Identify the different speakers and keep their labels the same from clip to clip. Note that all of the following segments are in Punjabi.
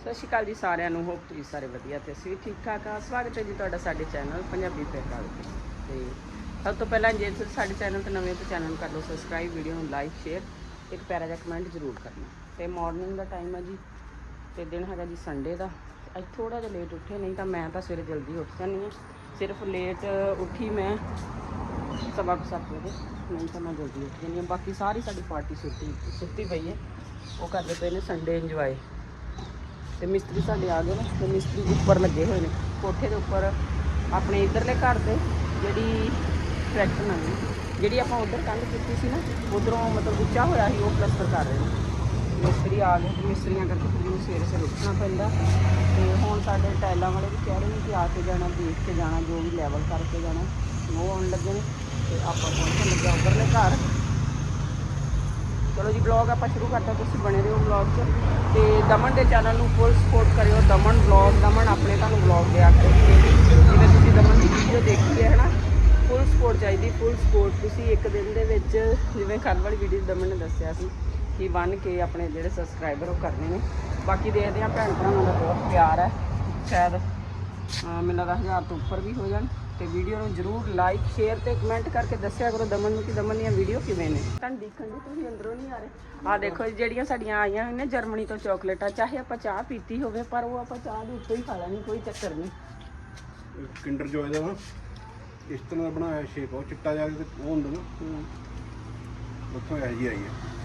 Speaker 1: ਸਤਿ ਸ਼੍ਰੀ ਅਕਾਲ ਜੀ ਸਾਰਿਆਂ ਨੂੰ ਹੋਪ ਤੁਸੀਂ ਸਾਰੇ ਵਧੀਆ ਤੇ ਅਸੀਂ ਵੀ ਠੀਕ ਠਾਕ ਆ। ਸਵਾਗਤ ਹੈ ਜੀ ਤੁਹਾਡਾ ਸਾਡੇ ਚੈਨਲ ਪੰਜਾਬੀ ਪਿਆਰ ਤੇ। ਤੇ ਸਭ ਤੋਂ ਪਹਿਲਾਂ ਜੇ ਤੁਸੀਂ ਸਾਡੇ ਚੈਨਲ ਤੇ ਨਵੇਂ ਹੋ ਤਾਂ ਚੈਨਲ ਨੂੰ ਕਰ ਲਓ ਸਬਸਕ੍ਰਾਈਬ ਵੀਡੀਓ ਨੂੰ ਲਾਈਕ ਸ਼ੇਅਰ ਇੱਕ ਪਿਆਰਾ ਜਿਹਾ ਕਮੈਂਟ ਜ਼ਰੂਰ ਕਰਨਾ। ਤੇ ਮਾਰਨਿੰਗ ਦਾ ਟਾਈਮ ਹੈ ਜੀ ਤੇ ਦਿਨ ਹੈਗਾ ਜੀ ਸੰਡੇ ਦਾ। ਅੱਜ ਥੋੜਾ ਜਿਹਾ ਲੇਟ ਉੱਠੇ, ਨਹੀਂ ਤਾਂ ਮੈਂ ਤਾਂ ਸਵੇਰੇ ਜਲਦੀ ਉੱਠ ਜਾਂਦੀ ਹਾਂ। ਸਿਰਫ ਲੇਟ ਉੱਠੀ ਮੈਂ ਸਵਾ ਕੁ ਸੱਤ ਵਜੇ, ਨਹੀਂ ਤਾਂ ਮੈਂ ਜਲਦੀ ਉੱਠ ਜਾਂਦੀ ਹਾਂ। ਬਾਕੀ ਸਾਰੀ ਸਾਡੀ ਪਾਰਟੀ ਸੁੱਤੀ ਸੁੱਤੀ ਪਈ ਹੈ। ਉਹ ਕਰਦੇ ਪਏ ਨੇ ਸੰਡੇ ਇੰਜੋਏ ਤੇ ਮਿਸਤਰੀ ਸਾਡੇ ਆ ਗਏ ਨੇ ਤੇ ਮਿਸਤਰੀ ਉੱਪਰ ਲੱਗੇ ਹੋਏ ਨੇ। ਕੋਠੇ ਦੇ ਉੱਪਰ ਆਪਣੇ ਇਧਰਲੇ ਘਰ ਦੇ ਜਿਹੜੀ ਟਰੈਕਟਰ ਨਵੀਂ ਜਿਹੜੀ ਆਪਾਂ ਉਧਰ ਕੰਧ ਕੀਤੀ ਸੀ ਨਾ, ਉਧਰੋਂ ਮਤਲਬ ਉੱਚਾ ਹੋਇਆ ਸੀ, ਉਹ ਪਲਸਟਰ ਕਰ ਰਹੇ ਨੇ। ਮਿਸਤਰੀ ਆ ਗਏ ਤੇ ਮਿਸਤਰੀਆਂ ਕਰਕੇ ਫਿਰ ਮੈਨੂੰ ਸਵੇਰੇ ਸਵੇਰੇ ਉੱਠਣਾ ਪੈਂਦਾ। ਤੇ ਹੁਣ ਸਾਡੇ ਟਾਈਲਾਂ ਵਾਲੇ ਵੀ ਕਹਿ ਰਹੇ ਨੇ ਕਿ ਆ ਕੇ ਜਾਣਾ, ਦੇਖ ਕੇ ਜਾਣਾ, ਜੋ ਵੀ ਲੈਵਲ ਕਰਕੇ ਜਾਣਾ, ਉਹ ਆਉਣ ਲੱਗੇ ਨੇ। ਤੇ ਆਪਾਂ ਪਹੁੰਚਣ ਲੱਗੇ ਉਧਰਲੇ ਘਰ। ਚਲੋ ਜੀ ਵਲੌਗ ਆਪਾਂ ਸ਼ੁਰੂ ਕਰਤਾ, ਤੁਸੀਂ ਬਣੇ ਰਹੋ ਵਲੌਗ 'ਚ। ਤੇ ਦਮਨ ਦੇ ਚੈਨਲ ਨੂੰ ਫੁੱਲ ਸਪੋਰਟ ਕਰਿਓ, ਦਮਨ ਵਲੌਗ ਦਮਨ ਆਪਣੇ ਤੁਹਾਨੂੰ ਵਲੌਗ ਦਿਆ ਕਰਨਗੇ ਜਿਵੇਂ ਤੁਸੀਂ ਦਮਨ ਦੀ ਵੀਡੀਓ ਦੇਖੀ ਹੈ, ਹਨਾ? ਫੁੱਲ ਸਪੋਰਟ ਚਾਹੀਦੀ ਫੁੱਲ ਸਪੋਰਟ ਤੁਸੀਂ ਇੱਕ ਦਿਨ ਦੇ ਵਿੱਚ, ਜਿਵੇਂ ਕੱਲ੍ਹ ਵਾਲੀ ਵੀਡੀਓ ਦਮਨ ਨੇ ਦੱਸਿਆ ਸੀ, ਕਿ ਬਣ ਕੇ ਆਪਣੇ ਜਿਹੜੇ ਸਬਸਕ੍ਰਾਈਬਰ ਉਹ ਕਰਨੇ ਨੇ। ਬਾਕੀ ਦੇਖਦੇ ਹਾਂ, ਭੈਣ ਭਰਾਵਾਂ ਦਾ ਬਹੁਤ ਪਿਆਰ ਹੈ। ਸ਼ਾਇਦ ਮੈਨੂੰ ਲੱਗਦਾ ਹਜ਼ਾਰ ਤੋਂ ਉੱਪਰ ਵੀ ਹੋ ਜਾਣ। ਤੇ ਵੀਡੀਓ ਨੂੰ ਜਰੂਰ ਲਾਈਕ ਸ਼ੇਅਰ ਤੇ ਕਮੈਂਟ ਕਰਕੇ ਦੱਸਿਆ ਕਰੋ ਦਮਨ ਨੂੰ ਕਿ ਦਮਨ ਦੀਆਂ ਵੀਡੀਓ ਕਿਵੇਂ ਨੇ। ਤੁਹਾਨੂੰ ਦੇਖਣ ਦੀ ਤੁਸੀਂ ਅੰਦਰੋਂ ਨਹੀਂ ਆ ਰਹੇ। ਆ ਦੇਖੋ ਜੀ, ਜਿਹੜੀਆਂ ਸਾਡੀਆਂ ਆਈਆਂ ਹੋਈਆਂ ਨੇ ਜਰਮਨੀ ਤੋਂ ਚਾਕਲੇਟਾਂ ਚਾਹੇ ਆਪਾਂ ਚਾਹ ਪੀਤੀ ਹੋਵੇ ਪਰ ਉਹ ਆਪਾਂ ਚਾਹ ਦੇ ਉੱਤੇ ਹੀ ਖਾ ਲੈਣੀ ਕੋਈ ਚੱਕਰ ਨਹੀਂ।
Speaker 2: ਕਿੰਡਰ ਜੋਏ ਦਾ ਨਾ ਇਸ ਤਰ੍ਹਾਂ ਦਾ ਬਣਾਇਆ ਸ਼ੇਪ ਉਹ ਚਿੱਟਾ ਜਿਹਾ ਤੇ ਉਹ ਹੁੰਦਾ ਨਾ। ਉੱਥੋਂ ਇਹ ਜੀ ਆਈ ਹੈ।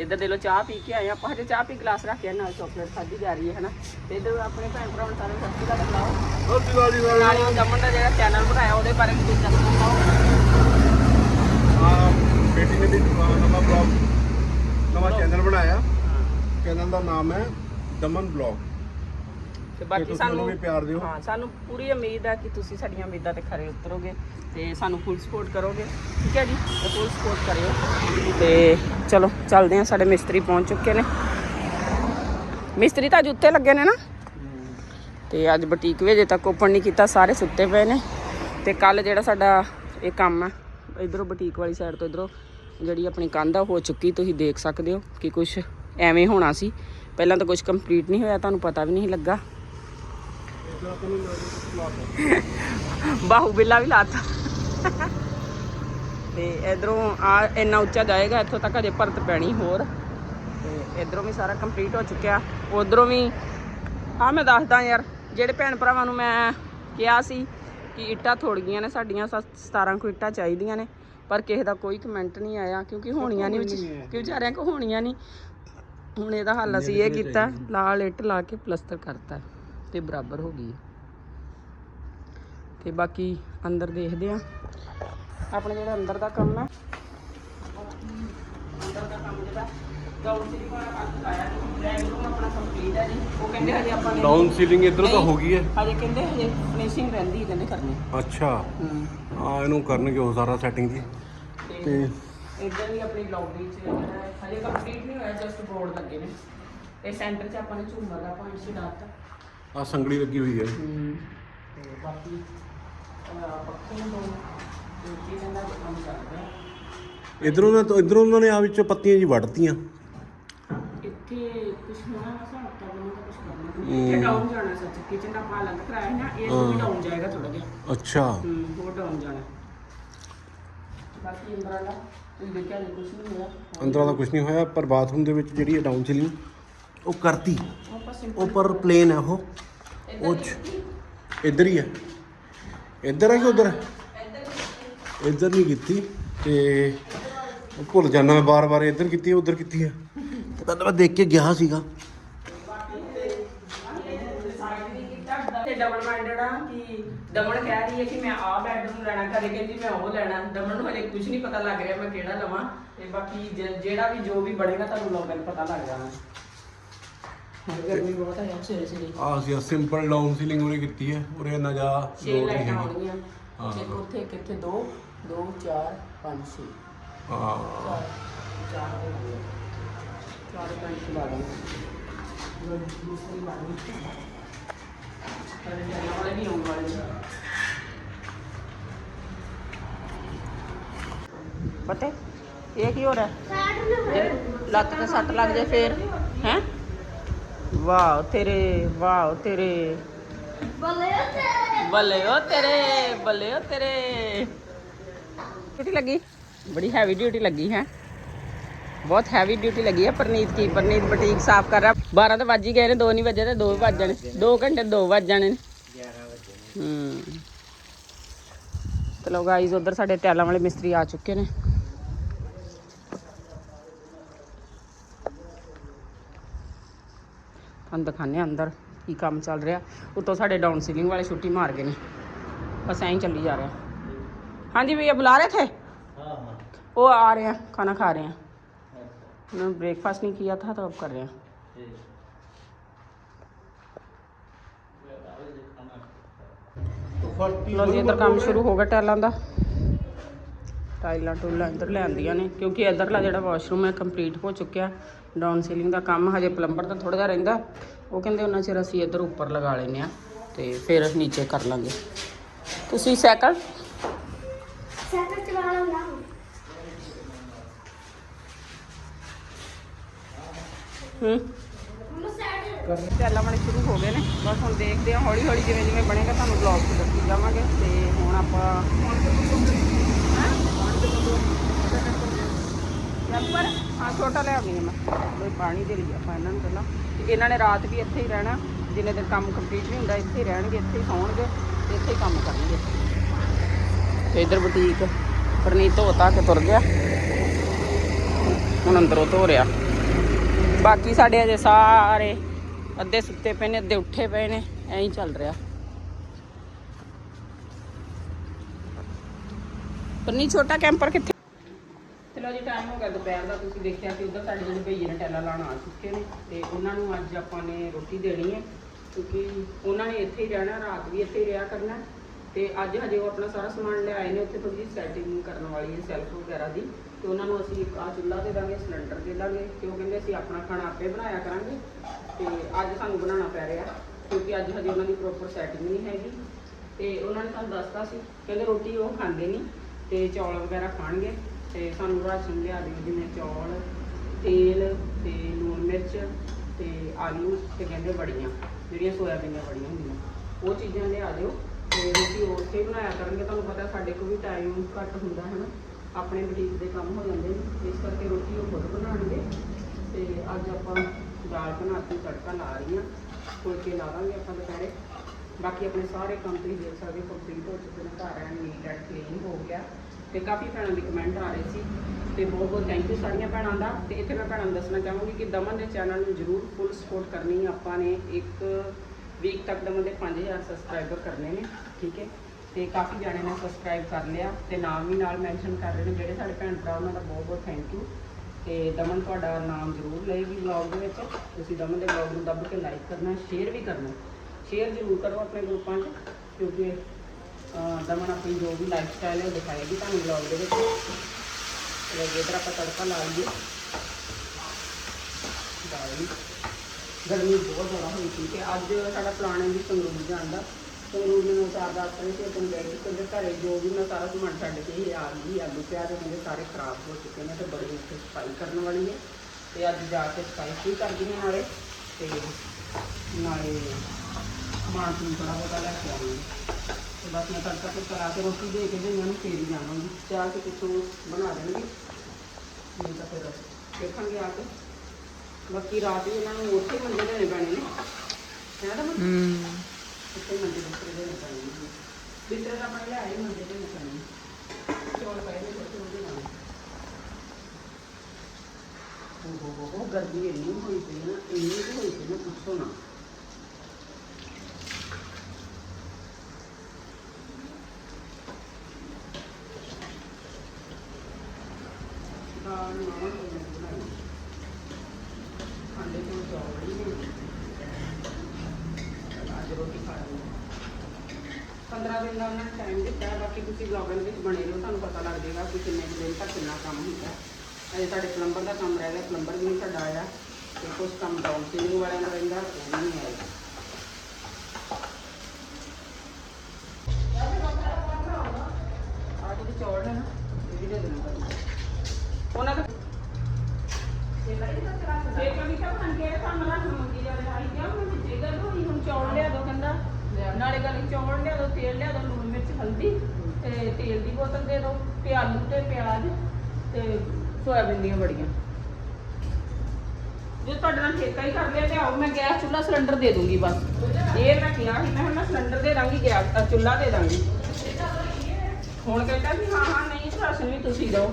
Speaker 1: ਇੱਧਰ ਦੇ ਲੋ ਚਾਹ ਪੀ ਕੇ ਆਏ ਹਾਂ। ਆਪਾਂ ਹਜੇ ਚਾਹ ਪੀ ਗਲਾਸ ਰੱਖ ਕੇ ਨਾਲ ਚਾਕਲੇਟ ਖਾਧੀ ਜਾ ਰਹੀ ਹੈ ਹਨਾ। ਤੇ ਇੱਧਰ ਆਪਣੇ ਭੈਣ ਭਰਾ ਨੂੰ ਸਾਰੇ ਸਤਿ ਸ਼੍ਰੀ ਅਕਾਲ ਬੁਲਾਓ
Speaker 2: ਸਤਿ ਸ਼੍ਰੀ ਅਕਾਲ
Speaker 1: ਨਾਲੇ ਉਹ ਦਮਨ ਦਾ ਜਿਹੜਾ ਚੈਨਲ ਬਣਾਇਆ ਉਹਦੇ ਬਾਰੇ ਵੀ ਦੱਸਣਾ ਚਾਹੋ
Speaker 2: ਆ ਬੇਟੀ ਨੇ ਵੀ ਨਵਾਂ ਬਲੌਗ ਨਵਾਂ ਚੈਨਲ ਬਣਾਇਆ। ਚੈਨਲ ਦਾ ਨਾਮ ਹੈ ਦਮਨ ਬਲੌਗ
Speaker 1: ਤੇ ਬਾਕੀ ਸਾਨੂੰ
Speaker 2: ਵੀ ਪਿਆਰ ਦਿਓ।
Speaker 1: ਹਾਂ ਸਾਨੂੰ ਪੂਰੀ ਉਮੀਦ ਹੈ ਕਿ ਤੁਸੀਂ ਸਾਡੀਆਂ ਉਮੀਦਾਂ ਤੇ ਖਰੇ ਉਤਰੋਗੇ ਤੇ ਸਾਨੂੰ ਫੁੱਲ ਸਪੋਰਟ ਕਰੋਗੇ। ਠੀਕ ਹੈ ਜੀ? ਫੁੱਲ ਸਪੋਰਟ ਕਰਿਓ। ਤੇ ਚਲੋ ਚੱਲਦੇ ਹਾਂ ਸਾਡੇ ਮਿਸਤਰੀ ਪਹੁੰਚ ਚੁੱਕੇ ਨੇ। ਮਿਸਤਰੀ ਤਾਂ ਅੱਜ ਉੱਤੇ ਲੱਗੇ ਨੇ ਨਾ। ਤੇ ਅੱਜ ਬੁਟੀਕ ਵੀ ਅਜੇ ਤੱਕ ਓਪਨ ਨਹੀਂ ਕੀਤਾ ਸਾਰੇ ਸੁੱਤੇ ਪਏ ਨੇ। ਤੇ ਕੱਲ ਜਿਹੜਾ ਸਾਡਾ ਇਹ ਕੰਮ ਹੈ ਇਧਰੋਂ ਬੁਟੀਕ ਵਾਲੀ ਸਾਈਡ ਤੋਂ ਇਧਰੋਂ ਜਿਹੜੀ ਆਪਣੀ ਕੰਧ ਆ ਹੋ ਚੁੱਕੀ ਤੁਸੀਂ ਦੇਖ ਸਕਦੇ ਹੋ ਕਿ ਕੁਝ ਐਵੇਂ ਹੋਣਾ ਸੀ। ਪਹਿਲਾਂ ਤਾਂ ਕੁਝ ਕੰਪਲੀਟ ਨਹੀਂ ਹੋਇਆ ਤੁਹਾਨੂੰ ਪਤਾ ਵੀ ਨਹੀਂ ਲੱਗਾ। ਬਾਹੂ ਬਿੱਲਾ ਵੀ ਲਾਤਾ। ਤੇ ਇਧਰੋਂ ਆ ਇੰਨਾ ਉੱਚਾ ਜਾਏਗਾ ਇੱਥੋਂ ਤੱਕ ਅਜੇ ਭਰਤ ਪੈਣੀ ਹੋਰ। ਤੇ ਇਧਰੋਂ ਵੀ ਸਾਰਾ ਕੰਪਲੀਟ ਹੋ ਚੁੱਕਿਆ। ਉਧਰੋਂ ਵੀ ਹਾਂ ਮੈਂ ਦੱਸਦਾ ਯਾਰ ਜਿਹੜੇ ਭੈਣ ਭਰਾਵਾਂ ਨੂੰ ਮੈਂ ਕਿਹਾ ਸੀ ਕਿ ਇੱਟਾਂ ਥੋੜ ਗਈਆਂ ਨੇ ਸਾਡੀਆਂ ਸੱਤ- 17 ਕੁ ਇੱਟਾਂ ਚਾਹੀਦੀਆਂ ਨੇ। ਪਰ ਕਿਸੇ ਦਾ ਕੋਈ ਕਮੈਂਟ ਨਹੀਂ ਆਇਆ ਕਿਉਂਕਿ ਹੋਣੀਆਂ ਨਹੀਂ ਕਿ ਵਿਚਾਰਿਆਂ ਕੋ ਹੋਣੀਆਂ ਨਹੀਂ। ਹੁਣ ਇਹਦਾ ਹੱਲ ਅਸੀਂ ਇਹ ਕੀਤਾ ਲਾਲ ਇੱਟ ਲਾ ਕੇ ਪਲਸਤਰ ਕਰਤਾ। ਤੇ ਬਰਾਬਰ ਹੋ ਗਈ ਤੇ ਬਾਕੀ ਅੰਦਰ ਦੇਖਦੇ ਆ ਆਪਣੇ ਜਿਹੜਾ ਅੰਦਰ ਦਾ ਕੰਮ ਹੈ। ਅੰਦਰ ਦਾ ਕੰਮ ਜਿਹੜਾ ਗਾਉਂ ਸੀ ਵਾਲਾ ਕੰਮ ਆਇਆ ਬੈਗ ਰੂਮ ਆਪਣਾ ਕੰਪਲੀਟ ਹੈ ਜੀ। ਉਹ ਕਹਿੰਦੇ ਹਜੇ ਆਪਾਂ ਨੇ
Speaker 2: ਡਾਊਨ ਸੀਲਿੰਗ ਇੱਧਰ ਤਾਂ ਹੋ ਗਈ ਹੈ।
Speaker 1: ਹਜੇ ਕਹਿੰਦੇ ਹਜੇ ਫਿਨਿਸ਼ਿੰਗ ਰਹਿੰਦੀ ਹੈ ਕਹਿੰਦੇ ਕਰਨੀ।
Speaker 2: ਅੱਛਾ।
Speaker 1: ਹੂੰ।
Speaker 2: ਆ ਇਹਨੂੰ ਕਰਨਗੇ ਉਹ ਸਾਰਾ ਸੈਟਿੰਗ ਦੀ
Speaker 1: ਤੇ ਇਧਰ ਵੀ ਆਪਣੀ ਲੌਬੀ ਚ ਹਜੇ ਕੰਪਲੀਟ ਨਹੀਂ ਹੋਇਆ ਜਸਟ ਬੋਰਡ ਲੱਗੇ ਨੇ। ਤੇ ਸੈਂਟਰ 'ਚ ਆਪਾਂ ਨੇ ਝੂਮਰ ਦਾ ਪੁਆਇੰਟ ਛਡਾਤਾ
Speaker 2: ਆ ਸੰਗਲੀ ਲੱਗੀ ਹੋਈ ਹੈ।
Speaker 1: ਤੇ ਬਾਕੀ ਅਹ, ਪੱਖੇ ਨੂੰ ਤੇ ਕਿਚਨ ਦਾ ਕੰਮ ਚੱਲ ਰਿਹਾ
Speaker 2: ਇਧਰੋਂ ਨਾ ਇਧਰੋਂ ਉਹਨਾਂ ਨੇ ਆ ਵਿੱਚ ਪੱਤੀਆਂ ਜੀ ਵੱਢਤੀਆਂ।
Speaker 1: ਇੱਥੇ ਕੁਝ ਹੋਣਾ ਹਿਸਾਬ ਤਾਂ ਕੁਝ ਕਰਨਾ ਇਹ ਡਾਊਨ ਜਾਣਾ ਸੱਚ ਕਿਚਨ ਦਾ ਆਪਾਂ ਅਲੱਗ ਕਰਾਇਆ ਨਾ ਇਹ ਵੀ ਡਾਊਨ ਜਾਏਗਾ ਥੋੜਾ ਜਿਹਾ।
Speaker 2: ਅੱਛਾ।
Speaker 1: ਹੂੰ ਹੋਰ ਡਾਊਨ ਜਾਣਾ। ਬਾਕੀ ਅੰਦਰ ਵਾਲਾ ਤੁਸੀਂ ਦੇਖਿਆ ਜੇ ਕੁਝ ਨਹੀਂ ਹੋਇਆ।
Speaker 2: ਅੰਦਰਾਂ ਦਾ ਕੁਝ ਨਹੀਂ ਹੋਇਆ ਪਰ ਬਾਥਰੂਮ ਦੇ ਵਿੱਚ ਜਿਹੜੀ ਡਾਊਨ ਸੀਲਿੰਗ ਉਹ ਕਰਤੀ। ਉੱਪਰ ਪਲੇਨ ਹੈ ਉਹ। ਉਹ ਇੱਧਰ ਹੀ ਹੈ। ਇੱਧਰ ਹੈ ਕਿ ਉੱਧਰ? ਇੱਧਰ ਨਹੀਂ ਕੀਤੀ। ਤੇ ਉਹ ਭੁੱਲ ਜਾਂਦਾ ਮੈਂ ਬਾਰ-ਬਾਰ ਇੱਧਰ ਕੀਤੀ ਉੱਧਰ ਕੀਤੀ ਹੈ। ਤੇ ਮੈਂ ਦੇਖ ਕੇ ਗਿਆ ਸੀਗਾ।
Speaker 1: ਡਬਲ ਮਾਈਂਡਡ ਆ ਕਿ ਦਮਨ ਕਹਿ ਰਹੀ ਹੈ ਕਿ ਮੈਂ ਆਹ ਬੈਡਰੂਮ ਲੈਣਾ ਕਦੇ ਕਹਿੰਦੀ ਮੈਂ ਉਹ ਲੈਣਾ। ਦਮਨ ਨੂੰ ਹਜੇ ਕੁਝ ਨਹੀਂ ਪਤਾ ਲੱਗ ਰਿਹਾ ਮੈਂ ਕਿਹੜਾ ਲਵਾਂ। ਤੇ ਬਾਕੀ ਜਿਹੜਾ ਵੀ ਜੋ ਵੀ ਬਣੇਗਾ ਤੁਹਾਨੂੰ ਲੋਕਾਂ ਨੂੰ ਪਤਾ ਲੱਗ ਜਾਣਾ। ਗਰਮੀ ਬਹੁਤ ਹੈ ਯਾਰ ਸਵੇਰੇ ਸਵੇਰੇ।
Speaker 2: ਆਹ ਸੀ ਸਿੰਪਲ ਡਾਊਨ ਸੀਲਿੰਗ ਉਹਨੇ ਕੀਤੀ ਹੈ ਉਰੇ ਨਾ ਜਾ
Speaker 1: ਛੇ
Speaker 2: ਲੋੜ ਨਹੀਂ
Speaker 1: ਲਾਈਟਾਂ
Speaker 2: ਹੈਗੀ।
Speaker 1: ਆਉਣਗੀਆਂ
Speaker 2: ਹਾਂ।
Speaker 1: ਇੱਕ ਉੱਥੇ ਇੱਕ ਇੱਥੇ ਦੋ ਦੋ ਚਾਰ ਪੰਜ ਛੇ।
Speaker 2: ਹਾਂ।
Speaker 1: ਚਾਰ ਚਾਰ ਹੋ ਗਏ। ਚਾਰ ਪੰਜ ਲਾ ਦਾਂਗੇ ਦੂਸਰੀ ਲਾ ਦਾਂਗੇ ਸਾਰੇ ਜਾਨਾਂ ਵਾਲੇ ਵੀ ਆਉਣ ਵਾਲੇ ਨੇ। ਪਤਾ ਇਹ ਕੀ ਹੋ ਰਿਹਾ? ਜੇ ਲੱਤ ਤੇ ਸੱਟ ਲੱਗ ਜਾਏ ਫੇਰ ਹੈ? ਵਾਹ ਤੇਰੇ ਵਾਹ ਤੇਰੇ। ਬੱਲੇ ਓ ਤੇਰੇ ਬੱਲੇ ਓ ਤੇਰੇ। ਡਿਊਟੀ ਲੱਗੀ? ਬੜੀ ਹੈਵੀ ਡਿਊਟੀ ਲੱਗੀ ਹੈ? ਬਹੁਤ ਹੈਵੀ ਡਿਊਟੀ ਲੱਗੀ ਹੈ ਪਰਨੀਤ ਕੀ ਪਰਨੀਤ ਬੁਟੀਕ ਸਾਫ਼ ਕਰ ਰਿਹਾ। 12 ਤਾਂ ਵੱਜ ਹੀ ਗਏ ਨੇ 2 ਨਹੀਂ ਵਜੇ ਤੇ 2 ਵੱਜ ਜਾਣੇ। 2 ਘੰਟੇ 2 ਵੱਜ ਜਾਣੇ ਨੇ। 11 ਵਜੇ ਹੂੰ। ਚਲੋ ਗਾਈਜ਼ ਉਧਰ ਸਾਡੇ ਟੈਲਾਂ ਵਾਲੇ ਮਿਸਤਰੀ ਆ ਚੁੱਕੇ ਨੇ। ਤੁਹਾਨੂੰ ਦਿਖਾਉਂਦੇ ਹਾਂ ਅੰਦਰ ਕੀ ਕੰਮ ਚੱਲ ਰਿਹਾ ਉੱਤੋਂ ਸਾਡੇ ਡਾਊਨ ਸੀਲਿੰਗ ਵਾਲੇ ਛੁੱਟੀ ਮਾਰ ਗਏ ਨੇ ਬਸ ਐਂ ਹੀ ਚੱਲੀ ਜਾ ਰਿਹਾ ਹਾਂਜੀ ਭਈਆ ਬੁਲਾ ਰਹੇ थे
Speaker 3: हाँ हाँ
Speaker 1: वो आ रहे हैं खाना खा रहे हैं उन्होंने ब्रेकफास्ट नहीं किया था तो अब कर रहे हैं ਲੋ ਜੀ ਇੱਧਰ ਕੰਮ ਸ਼ੁਰੂ ਹੋ ਗਿਆ ਟਾਈਲਾਂ ਦਾ ਟਾਈਲਾਂ ਟੂਲਾਂ ਇੱਧਰ ਲਿਆਂਦੀਆਂ ਨੇ ਕਿਉਂਕਿ ਇੱਧਰਲਾ ਜਿਹੜਾ ਵਾਸ਼ਰੂਮ ਹੈ ਕੰਪਲੀਟ ਹੋ ਚੁੱਕਿਆ। ਡਾਊਨ ਸੀਲਿੰਗ ਦਾ ਕੰਮ ਹਜੇ ਪਲੰਬਰ ਦਾ ਥੋੜਾ ਜਿਹਾ ਰਹਿੰਦਾ। ਉਹ ਕਹਿੰਦੇ ਉਹਨਾਂ ਚਿਰ ਅਸੀਂ ਇੱਧਰ ਉੱਪਰ ਲਗਾ ਲੈਨੇ ਆ ਤੇ ਫਿਰ ਨੀਚੇ ਕਰ ਲਾਂਗੇ। ਤੁਸੀਂ ਸਾਈਕਲ?
Speaker 4: ਸਾਈਕਲ ਚਲਾਉਣਾ ਨਾ
Speaker 1: ਹੂੰ। ਟੈਲਾਂ ਬਣੇ ਸ਼ੁਰੂ ਹੋ ਗਏ ਨੇ। ਬਸ ਹੁਣ ਦੇਖਦੇ ਹਾਂ ਹੌਲੀ ਹੌਲੀ ਜਿਵੇਂ ਜਿਵੇਂ ਬਣੇਗਾ ਤੁਹਾਨੂੰ ਬਲੌਗ 'ਚ ਦੱਸੀ ਜਾਵਾਂਗੇ। ਤੇ ਹੁਣ ਆਪਾਂ ਨੰਬਰ ਹਾਂ, ਛੋਟਾ ਲੈ ਆਉਂਦੀ ਮੈਂ। ਕੋਈ ਪਾਣੀ ਦੇ ਲਈ ਆਪਾਂ ਇਹਨਾਂ ਨੂੰ ਪਹਿਲਾਂ। ਇਹਨਾਂ ਨੇ ਰਾਤ ਵੀ ਇੱਥੇ ਹੀ ਰਹਿਣਾ। ਜਿੰਨੇ ਦਿਨ ਕੰਮ ਕੰਪਲੀਟ ਨਹੀਂ ਹੁੰਦਾ, ਇੱਥੇ ਰਹਿਣਗੇ, ਇੱਥੇ ਹੀ ਸੌਣਗੇ ਇੱਥੇ ਹੀ ਕੰਮ ਕਰਨਗੇ। ਤੇ ਇਧਰ ਬੁਟੀਕ ਪਰਨੀਤ ਧੋਤਾ ਕੇ ਤੁਰ ਗਿਆ। ਹੁਣ ਅੰਦਰੋਂ ਧੋ ਰਿਹਾ। ਬਾਕੀ ਸਾਡੇ ਅਜੇ ਸਾਰੇ ਅੱਧੇ ਸੁੱਤੇ ਪਏ ਨੇ, ਅੱਧੇ ਉੱਠੇ ਪਏ ਨੇ, ਐਂ ਹੀ ਚੱਲ ਰਿਹਾ। ਪੰਨੀ, ਛੋਟਾ ਕੈਂਪਰ ਕਿੱਥੇ? ਚਲੋ ਜੀ ਟਾਈਮ ਹੋ ਗਿਆ ਦੁਪਹਿਰ ਦਾ, ਤੁਸੀਂ ਦੇਖਿਆ ਕਿ ਉਧਰ ਸਾਡੇ ਜਿਹੜੇ ਭਈਏ ਨੇ ਟੈਲਾ ਲਾਉਣ ਆ ਚੁੱਕੇ ਨੇ ਤੇ ਉਹਨਾਂ ਨੂੰ ਅੱਜ ਆਪਾਂ ਨੇ ਰੋਟੀ ਦੇਣੀ ਹੈ, ਕਿਉਂਕਿ ਉਹਨਾਂ ਨੇ ਇੱਥੇ ਹੀ ਰਹਿਣਾ, ਰਾਤ ਵੀ ਇੱਥੇ ਹੀ ਰਿਹਾ ਕਰਨਾ ਤੇ ਅੱਜ ਹਜੇ ਉਹ ਆਪਣਾ ਸਾਰਾ ਸਮਾਨ ਲੈ ਆਏ ਨੇ, ਉੱਥੇ ਥੋੜੀ ਜਿਹੀ ਸੈਟਿੰਗ ਕਰਨ ਵਾਲੀ ਹੈ ਸੈਲਫ ਵਗੈਰਾ ਦੀ। ਤੇ ਉਹਨਾਂ ਨੂੰ ਅਸੀਂ ਇੱਕ ਆ ਚੁੱਲ੍ਹਾ ਦੇ ਦਾਂਗੇ ਸਿਲੰਡਰ ਦੇ ਦਾਂਗੇ, ਤੇ ਉਹ ਕਹਿੰਦੇ ਅਸੀਂ ਆਪਣਾ ਖਾਣਾ ਆਪੇ ਬਣਾਇਆ ਕਰਾਂਗੇ। ਤੇ ਅੱਜ ਸਾਨੂੰ ਬਣਾਉਣਾ ਪੈ ਰਿਹਾ, ਕਿਉਂਕਿ ਅੱਜ ਹਜੇ ਉਹਨਾਂ ਦੀ ਪ੍ਰੋਪਰ ਸੈਟਿੰਗ ਨਹੀਂ ਹੈਗੀ। ਤੇ ਉਹਨਾਂ ਨੇ ਸਾਨੂੰ ਦੱਸਤਾ ਸੀ, ਕਹਿੰਦੇ ਰੋਟੀ ਉਹ ਖਾਂਦੇ ਨਹੀਂ, ਤੇ ਚੌਲ ਵਗੈਰਾ ਖਾਣਗੇ। ਤੇ ਸਾਨੂੰ ਰਾਸ਼ਨ ਲਿਆ ਦਿਓ ਜਿਵੇਂ ਚੌਲ, ਤੇਲ ਤੇ ਲੂਣ ਮਿਰਚ ਤੇ ਆਲੂ ਤੇ ਕਹਿੰਦੇ ਬੜੀਆਂ ਜਿਹੜੀਆਂ ਸੋਇਆਬੀਨਾਂ ਬੜੀਆਂ ਹੁੰਦੀਆਂ। ਉਹ ਚੀਜ਼ਾਂ ਲਿਆ ਦਿਓ ਤੇ ਰੋਟੀ ਉਹ ਉੱਥੇ ਬਣਾਇਆ ਕਰਨਗੇ। ਤੁਹਾਨੂੰ ਪਤਾ ਸਾਡੇ ਕੋਲ ਵੀ ਟਾਈਮ ਘੱਟ ਹੁੰਦਾ ਹੈ ਨਾ ਆਪਣੇ ਬੁਟੀਕ ਦੇ ਕੰਮ ਹੋ ਜਾਂਦੇ ਨੇ। ਇਸ ਕਰਕੇ ਰੋਟੀ ਉਹ ਖੁਦ ਬਣਾਉਣਗੇ। ਤੇ ਅੱਜ ਆਪਾਂ ਦਾਲ ਬਣਾ ਕੇ ਤੜਕਾ ਲਾ ਰਹੀ ਹਾਂ ਫੁਲਕੇ ਲਾ ਦਾਂਗੇ ਆਪਾਂ ਦੁਪਹਿਰੇ। ਬਾਕੀ ਆਪਣੇ ਸਾਰੇ ਕੰਮ ਤੁਸੀਂ ਦੇਖ ਸਕਦੇ ਕੰਪਲੀਟ ਹੋ ਚੁੱਕੇ ਨੇ, ਘਰ ਐਨ ਨੀਟ ਐਂਡ ਕਲੀਨ ਹੋ ਗਿਆ। ਤੇ ਕਾਫੀ ਭੈਣਾਂ ਦੇ ਕਮੈਂਟ ਆ ਰਹੇ ਸੀ ਤੇ ਬਹੁਤ ਬਹੁਤ ਥੈਂਕ ਯੂ ਸਾਰੀਆਂ ਭੈਣਾਂ ਦਾ। ਤੇ ਇੱਥੇ ਮੈਂ ਭੈਣਾਂ ਨੂੰ ਦੱਸਣਾ ਚਾਹਾਂਗੀ ਕਿ ਦਮਨ ਦੇ ਚੈਨਲ ਨੂੰ ਜਰੂਰ ਫੁੱਲ ਸਪੋਰਟ ਕਰਨੀ ਆਪਾਂ ਨੇ ਇੱਕ ਵੀਕ ਤੱਕ ਦਮਨ ਦੇ 5000 ਸਬਸਕ੍ਰਾਈਬਰ ਕਰਨੇ ਨੇ, ਠੀਕ ਹੈ? ਤੇ ਕਾਫੀ ਜਾਣੇ ਨੇ ਸਬਸਕ੍ਰਾਈਬ ਕਰ ਲਿਆ ਤੇ ਨਾਮ ਵੀ ਨਾਲ ਮੈਂਸ਼ਨ ਕਰ ਰਹੇ ਨੇ, ਜਿਹੜੇ ਸਾਡੇ ਭੈਣ ਭਰਾ, ਉਹਨਾਂ ਦਾ ਬਹੁਤ ਬਹੁਤ ਥੈਂਕ ਯੂ ਤੇ ਦਮਨ ਤੁਹਾਡਾ ਨਾਮ ਜ਼ਰੂਰ ਲਏਗੀ ਵਲੌਗ ਦੇ ਵਿੱਚ। ਤੁਸੀਂ ਦਮਨ ਦੇ ਵਲੌਗ ਨੂੰ ਦੱਬ ਕੇ ਲਾਈਕ ਕਰਨਾ ਸ਼ੇਅਰ ਵੀ ਕਰਨਾ। ਸ਼ੇਅਰ ਜ਼ਰੂਰ ਕਰੋ ਆਪਣੇ ਗਰੁੱਪਾਂ 'ਚ ਕਿਉਂਕਿ ਅਹ, ਦਮਨ ਆਪਣੀ ਜੋ ਵੀ ਲਾਈਫ ਸਟਾਈਲ ਹੈ ਉਹ ਦਿਖਾਏਗੀ ਤੁਹਾਨੂੰ ਵਲੌਗ ਦੇ ਵਿੱਚ। ਤੇ ਇਧਰ ਆਪਾਂ ਤੜਕਾ ਲਾ ਲਈਏ। ਦਾਲ ਨੂੰ। ਗਰਮੀ ਬਹੁਤ ਜ਼ਿਆਦਾ ਹੋਈ ਸੀ ਤੇ ਅੱਜ ਸਾਡਾ ਪਲਾਨ ਹੈ ਵੀ ਸੰਗਰੂਰ ਜਾਣ ਦਾ। ਸੰਗਰੂਰ ਮੈਨੂੰ ਚਾਰ ਦੱਸ ਰਹੇ ਸੀ ਆਪਣੇ ਡੈਡੀ ਕਹਿੰਦੇ ਘਰੇ ਜੋ ਵੀ ਮੈਂ ਸਾਰਾ ਸਮਾਨ ਛੱਡ ਕੇ ਇਹ ਆ ਗਈ ਆਲੂ ਪਿਆਜ਼ ਮੇਰੇ ਸਾਰੇ ਖਰਾਬ ਹੋ ਚੁੱਕੇ ਨੇ ਤੇ ਬੜੀ ਉੱਥੇ ਸਫ਼ਾਈ ਕਰਨ ਵਾਲੀ ਹੈ। ਤੇ ਅੱਜ ਜਾ ਕੇ ਸਫ਼ਾਈ ਸਮਾਨ ਨੂੰ ਥੋੜਾ ਬਹੁਤਾ ਲੈ ਕੇ ਆਵਾਂਗੇ। ਤੇ ਬਸ ਮੈਂ ਤੜਕਾ ਤੇ ਕਰਾ ਕੇ ਰੋਟੀ ਦੇ ਕੇ ਤੇ ਇਹਨਾਂ ਨੂੰ ਫੇਰ ਹੀ ਜਾਵਾਂਗੀ। ਚਾਹ ਕੇ ਕੁਛ ਬਣਾ ਦੇਣਗੇ। ਨਹੀਂ ਤਾਂ ਫਿਰ ਦੇਖਾਂਗੇ ਆ ਕੇ। ਬਾਕੀ ਰਾਤ ਵੀ ਇਹਨਾਂ ਨੂੰ ਉੱਥੇ ਮੰਜੇ ਦੇਣੇ ਪੈਣੇ ਨੇ। ਹੈ ਨਾ ਹੂੰ। ਉੱਥੇ ਮੰਜੇ ਬਿਸਤਰੇ ਦੇਣੇ ਪੈਣੇ ਨੇ। ਬਿਸਤਰੇ ਤਾਂ ਆਪਣੇ ਲਿਆਏ ਮੰਜੇ ਦੇਣੇ ਪੈਣੇ। ਨੇ ਚੌਲ ਪਏ ਨੇ ਛੋਟੇ ਉਹਦੇ ਨਾਲ ਉਹ ਹੋ ਹੋ ਗਰਮੀ ਇੰਨੀ ਹੋਈ ਪਈ ਨਾ ਇੰਨੀ ਹੋਈ ਪਈ ਨਾ ਪੁੱਛੋ ਨਾ। ਬਾਕੀ ਤੁਸੀਂ ਵਲੌਗਿੰਗ ਵਿੱਚ ਬਣੇ ਰਹੋ, ਤੁਹਾਨੂੰ ਪਤਾ ਲੱਗ ਜਾਏਗਾ ਕਿ ਕਿੰਨੇ ਕੁ ਦਿਨ ਤੱਕ ਕਿੰਨਾ ਕੰਮ ਹੁੰਦਾ ਅਜੇ ਸਾਡੇ ਪਲੰਬਰ ਦਾ ਕੰਮ ਰਹਿ ਗਿਆ, ਪਲੰਬਰ ਵੀ ਨਹੀਂ ਸਾਡਾ ਆਇਆ। ਤੇ ਕੁਝ ਕੰਮ ਡਾਊਨ ਸੀਲਿੰਗ ਵਾਲਿਆਂ ਦਾ ਰਹਿੰਦਾ, ਉਹ ਵੀ ਨਹੀਂ ਆਇਆ। ਨਾਲੇ ਗਲੀ ਚੌਲ ਲਿਆ ਦੋ, ਤੇਲ ਲਿਆ ਦੋ, ਲੂਣ ਮਿਰਚ, ਹਲਦੀ। ਤੇ ਤੇਲ ਦੀ ਬੋਤਲ ਦੇ ਦਿਓ, ਤੇ ਆਲੂ ਤੇ ਪਿਆਜ਼ ਤੇ ਸੋਇਆਬੀਨ ਦੀਆਂ ਬੜੀਆਂ ਜੇ ਤੁਹਾਡੇ ਨਾਲ ਠੇਕਾ ਹੀ ਕਰ ਲਿਆ ਤੇ ਆਓ, ਮੈਂ ਗੈਸ ਚੁੱਲ੍ਹਾ ਸਿਲੰਡਰ ਦੇ ਦੂੰਗੀ ਬਸ। ਇਹ ਮੈਂ ਕਿਹਾ ਸੀ, ਮੈਂ ਹੁਣ ਮੈਂ ਸਿਲੰਡਰ ਦੇ ਦਾਂਗੀ, ਗੈਸ ਦਾ ਚੁੱਲ੍ਹਾ ਦੇ ਦਾਂਗੀ। ਹੁਣ ਕਹਿੰਦਾ ਵੀ ਹਾਂ ਹਾਂ, ਨਹੀਂ ਰਾਸ਼ਨ ਵੀ ਤੁਸੀਂ ਦਿਓ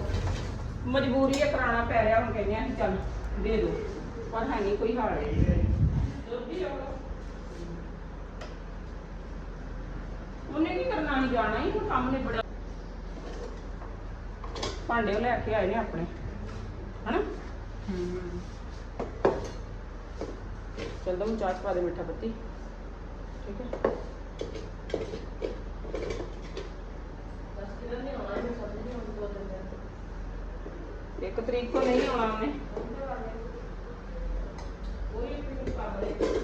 Speaker 1: ਮਜਬੂਰੀ ਹੈ ਕਰਾਉਣਾ ਪੈ ਰਿਹਾ, ਹੁਣ ਕਹਿੰਦੇ ਆ ਚੱਲ, ਦੇ ਦਿਓ। ਪਰ ਹੈ ਨਹੀਂ, ਕੋਈ ਹਾਲ ਉਹਨੇ ਕੀ ਕਰਨਾ ਨਹੀਂ ਜਾਣਾ ਹੀ ਹੁਣ ਕੰਮ ਨੇ ਬੜਾ ਭਾਂਡੇ ਉਹ ਲੈ ਕੇ ਆਏ ਨੇ ਆਪਣੇ, ਹਨਾ? ਚਲ ਦੋ ਚਾਹ ਪਾ ਦੇ ਮਿੱਠਾ ਪੱਤੀ। ਠੀਕ ਹੈ? ਇੱਕ ਤਰੀਕ ਤੋਂ ਨਹੀਂ ਆਉਣਾ ਉਹਨੇ। ਉਹ